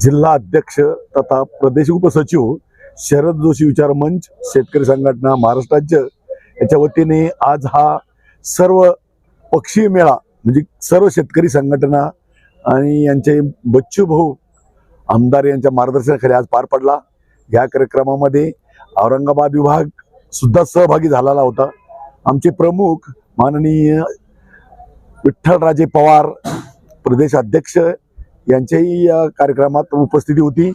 जिल्हा अध्यक्ष तथा प्रदेश उपसचिव शरद जोशी विचार मंच शेतकरी संघटना महाराष्ट्र राज्य याच्या वतीने आज हा सर्व पक्षीय मेळा म्हणजे सर्व शेतकरी संघटना आणि यांचे बच्चू भाऊ आमदार यांच्या मार्गदर्शनाखाली आज पार पडला. या कार्यक्रमामध्ये औरंगाबाद विभाग सुद्धा सहभागी झालेला होता. आमचे प्रमुख माननीय विठ्ठलराजे पवार प्रदेश अध्यक्ष यांच्याही या कार्यक्रमात उपस्थिती होती.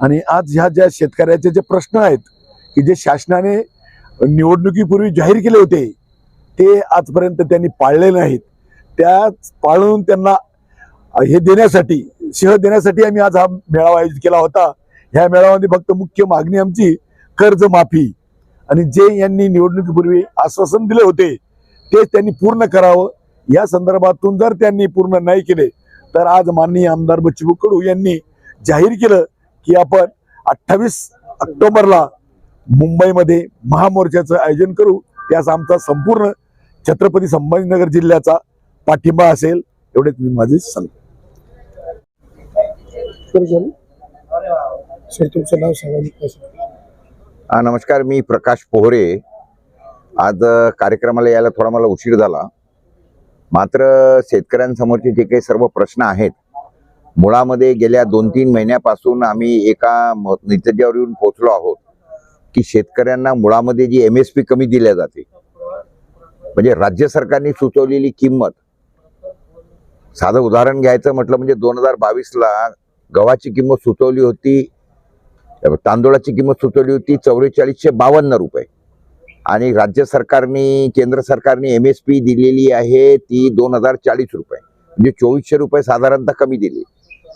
आणि आज ह्या ज्या शेतकऱ्याचे जे प्रश्न आहेत की जे शासनाने निवडणुकीपूर्वी जाहीर केले होते ते आजपर्यंत त्यांनी पाळले नाहीत. त्याच पाळून त्यांना हे देण्यासाठी शह देण्यासाठी आम्ही आज हा मेळावा आयोजित केला होता. ह्या मेळाव्यामध्ये फक्त मुख्य मागणी आमची कर्जमाफी. आणि जे यांनी निवडणुकीपूर्वी आश्वासन दिले होते ते त्यांनी पूर्ण करावं. या संदर्भातून जर त्यांनी पूर्ण नाही केले तर आज माननीय आमदार बच्चू कडू यांनी जाहीर केलं की आपण अठ्ठावीस ऑक्टोबरला मुंबईमध्ये महामोर्चाचं आयोजन करू. त्यास आमचा संपूर्ण छत्रपती संभाजीनगर जिल्ह्याचा पाठिंबा असेल एवढेच मी माझे सांगतो सुरू तुमचं नाव सांगा. हा नमस्कार मी प्रकाश पोहरे. आज कार्यक्रमाला यायला थोडा मला उशीर झाला. मात्र शेतकऱ्यांसमोरचे जे काही सर्व प्रश्न आहेत मुळामध्ये गेल्या दोन तीन महिन्यापासून आम्ही एका म- येऊन पोचलो आहोत की शेतकऱ्यांना मुळामध्ये जी एम एस पी कमी दिल्या जाते म्हणजे राज्य सरकारने सुचवलेली किंमत साधं उदाहरण घ्यायचं म्हटलं म्हणजे दोन हजार बावीसला गव्हाची किंमत सुचवली होती तांदूळाची किंमत सुचवली होती चौवेचाळीसशे बावन्न रुपये. आणि राज्य सरकारने केंद्र सरकारने एम एस पी दिलेली आहे ती दोन हजार चाळीस रुपये. म्हणजे चोवीसशे रुपये साधारणतः कमी दिली.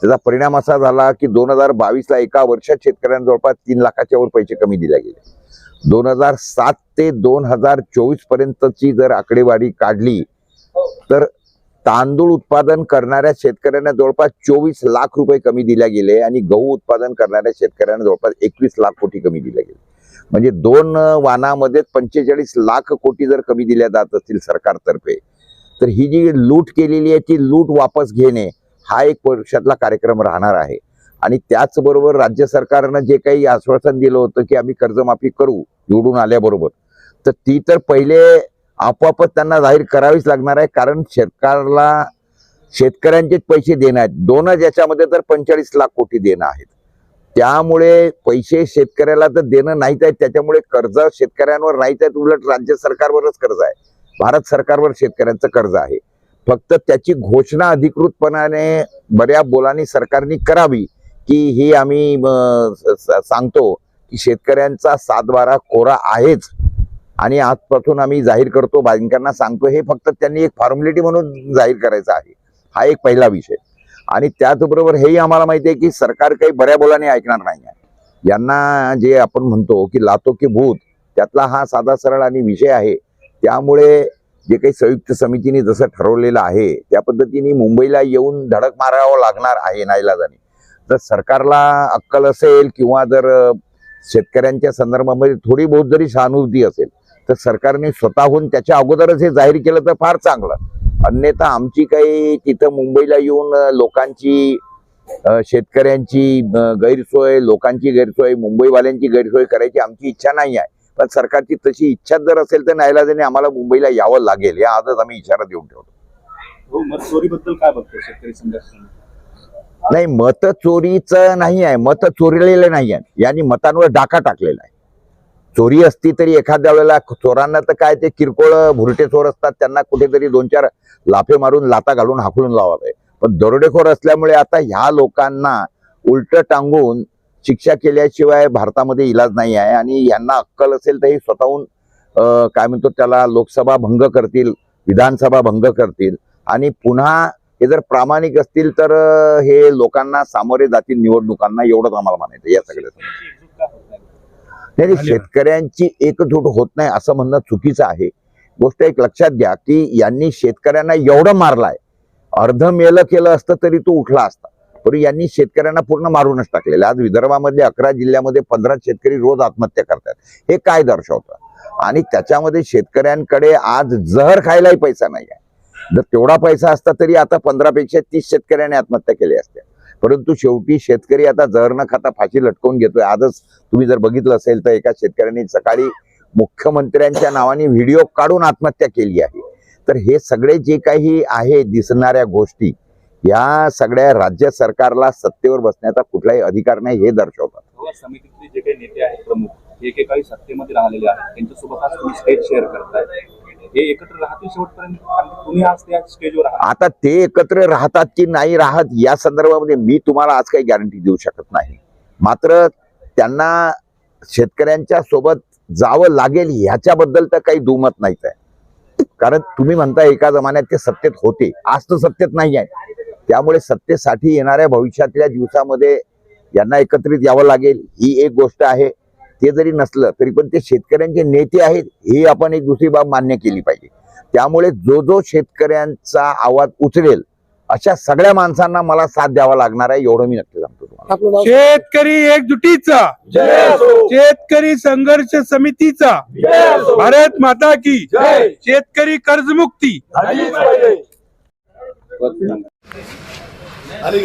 त्याचा परिणाम असा झाला की दोन हजार बावीसला एका वर्षात शेतकऱ्यांना जवळपास तीन लाखाच्या वर पैसे कमी दिले गेले. दोन हजार सात ते दोन हजार चोवीस पर्यंतची जर आकडेवारी काढली तर तांदूळ उत्पादन करणाऱ्या शेतकऱ्यांना जवळपास चोवीस लाख रुपये कमी दिल्या गेले आणि गहू उत्पादन करणाऱ्या शेतकऱ्यांना जवळपास एकवीस लाख कोटी कमी दिल्या गेले. म्हणजे दोन वाहनामध्ये वानामध्ये पंचेचाळीस लाख कोटी जर कमी दिल्या जात असतील सरकारतर्फे तर ही जी लूट केलेली आहे ती लूट वापस घेणे हा एक वर्षातला कार्यक्रम राहणार आहे. आणि त्याचबरोबर राज्य सरकारनं जे काही आश्वासन दिलं होतं की आम्ही कर्जमाफी करू निवडून आल्याबरोबर तर ती तर पहिले आपोआपच त्यांना जाहीर करावीच लागणार आहे कारण सरकारला शेतकऱ्यांचेच पैसे देणं आहेत. दोनच याच्यामध्ये तर पंचेचाळीस लाख कोटी देणं आहेत. त्यामुळे पैसे शेतकऱ्याला तर देणं नाहीत आहेत त्याच्यामुळे कर्ज शेतकऱ्यांवर नाहीत आहेत उलट राज्य सरकारवरच कर्ज आहे. भारत सरकारवर शेतकऱ्यांचं कर्ज आहे. फक्त त्याची घोषणा अधिकृतपणाने बऱ्या बोलांनी सरकारने करावी की ही आम्ही सांगतो की शेतकऱ्यांचा सातबारा कोरा आहेच. आणि आजपासून आम्ही जाहीर करतो बँकांना सांगतो हे फक्त त्यांनी एक फॉर्मॅलिटी म्हणून जाहीर करायचं आहे. हा एक पहिला विषय. आणि त्याचबरोबर हेही आम्हाला माहिती आहे की सरकार काही बऱ्या बोलाने ऐकणार नाही आहे. यांना जे आपण म्हणतो की लातो की भूत त्यातला हा साधा सरळ आणि विषय आहे. त्यामुळे जे काही संयुक्त समितीने जसं ठरवलेलं आहे त्या पद्धतीने मुंबईला येऊन धडक मारावं लागणार आहे नाईलाजाने तर सरकारला अक्कल असेल किंवा जर शेतकऱ्यांच्या संदर्भामध्ये थोडी बहुत जरी सहानुभूती असेल तर सरकारने स्वतःहून त्याच्या अगोदरच हे जाहीर केलं तर फार चांगलं. अन्यथा आमची काही तिथं मुंबईला येऊन लोकांची शेतकऱ्यांची गैरसोय लोकांची गैरसोय मुंबईवाल्यांची गैरसोय करायची आमची इच्छा नाही आहे. पण सरकारची तशी इच्छा जर असेल तर नाईलाजाने आम्हाला मुंबईला यावं लागेल. या आजच आम्ही इशारा देऊन ठेवतो. हो मत चोरीबद्दल काय बघतो शेतकरी नाही मत चोरीचं नाही आहे. मत चोरलेले नाही आहेत यांनी मतांवर डाका टाकलेला आहे. चोरी असती तरी एखाद्या वेळेला चोरांना तर काय ते किरकोळ भुरटे चोर असतात त्यांना कुठेतरी दोन चार लाफे मारून लाता घालून हाकलून लावावे. पण दरोडेखोर असल्यामुळे आता ह्या लोकांना उलट टांगून शिक्षा केल्याशिवाय भारतामध्ये इलाज नाही आहे आणि यांना अक्कल असेल तर हे स्वतःहून काय म्हणतो त्याला लोकसभा भंग करतील विधानसभा भंग करतील. आणि पुन्हा हे जर प्रामाणिक असतील तर हे लोकांना सामोरे जातील निवडणुकांना एवढंच आम्हाला मानायचं या सगळ्याचं. नाही शेतकऱ्यांची एकजूट होत नाही असं म्हणणं चुकीचं आहे. गोष्ट एक लक्षात घ्या की यांनी शेतकऱ्यांना एवढं मारलाय. अर्ध मेलं केलं असतं तरी तो उठला असता. पण यांनी शेतकऱ्यांना पूर्ण मारूनच टाकलेलं. आज विदर्भामध्ये अकरा जिल्ह्यामध्ये पंधरा शेतकरी रोज आत्महत्या करतात. हे काय दर्शवतं? आणि त्याच्यामध्ये शेतकऱ्यांकडे आज जहर खायलाही पैसा नाही आहे जर तेवढा पैसा असता तरी आता पंधरा पेक्षा तीस शेतकऱ्यांनी आत्महत्या केली असत्या. परंतु शेवटी शेतकरी आता जहर न खाता फाशी लटकवून घेतोय. आजच तुम्ही जर बघितलं असेल तर एका शेतकऱ्यांनी सकाळी मुख्यमंत्र्यांच्या नावाने व्हिडिओ काढून आत्महत्या केली आहे. तर हे सगळे जे काही आहे दिसणाऱ्या गोष्टी या सगळ्या राज्य सरकारला सत्तेवर बसण्याचा कुठलाही अधिकार नाही हे दर्शवतात. समितीतले जे काही नेते आहेत प्रमुख एकेकाळी सत्तेमध्ये राहिलेले आहेत. त्यांच्यासोबत आज तुम्ही स्टेज शेअर करताय. हे एकत्र राहतील शेवटपर्यंत? कारण तुम्ही आज त्या स्टेजवर आहात आता ते एकत्र राहतात की नाही राहत या संदर्भामध्ये मी तुम्हाला आज काही गॅरंटी देऊ शकत नाही. मात्र त्यांना शेतकऱ्यांच्या सोबत जावं लागेल ह्याच्याबद्दल तर काही दुमत नाहीच आहे. कारण तुम्ही म्हणता एका जमान्यात ते सत्तेत होते. आज तर सत्तेत नाही आहे त्यामुळे सत्तेसाठी येणाऱ्या भविष्यातल्या दिवसामध्ये यांना एकत्रित यावं लागेल. ही एक गोष्ट आहे. ते जरी नसलं तरी पण ते शेतकऱ्यांचे नेते आहेत ही आपण एक दुसरी बाब मान्य केली पाहिजे. त्यामुळे जो जो शेतकऱ्यांचा आवाज उचलेल अशा सगळ्या माणसांना मला साथ द्यावा लागणार आहे एवढं मी नक्की सांगतो तुम्हाला. शेतकरी एकजुटीचा. शेतकरी संघर्ष समितीचा. भारत माता की शेतकरी कर्जमुक्ती. आली